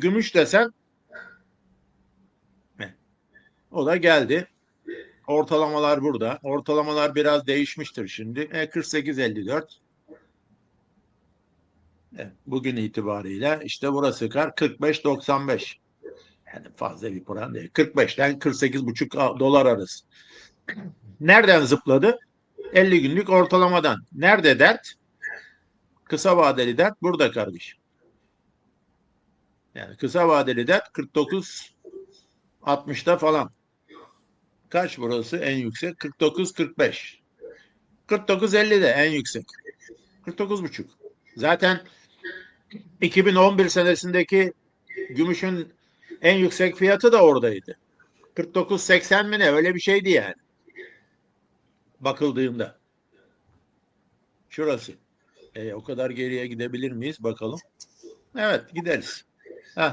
Gümüş desen o da geldi. Ortalamalar burada. Ortalamalar biraz değişmiştir şimdi. E, 48.54. Evet, bugün itibariyle işte burası kar 45.95. Yani fazla bir puan değil. 45'ten 48,5 dolar arası. Nereden zıpladı? 50 günlük ortalamadan. Nerede dert? Kısa vadeli dert burada kardeşim. Yani kısa vadeli dert 49 60'ta falan. Kaç burası en yüksek? 49 45. 49 50 de en yüksek. 49 buçuk. Zaten 2011 senesindeki gümüşün en yüksek fiyatı da oradaydı. 49.80 mi ne öyle bir şeydi yani. Bakıldığında. Şurası. E, o kadar geriye gidebilir miyiz bakalım. Evet gideriz.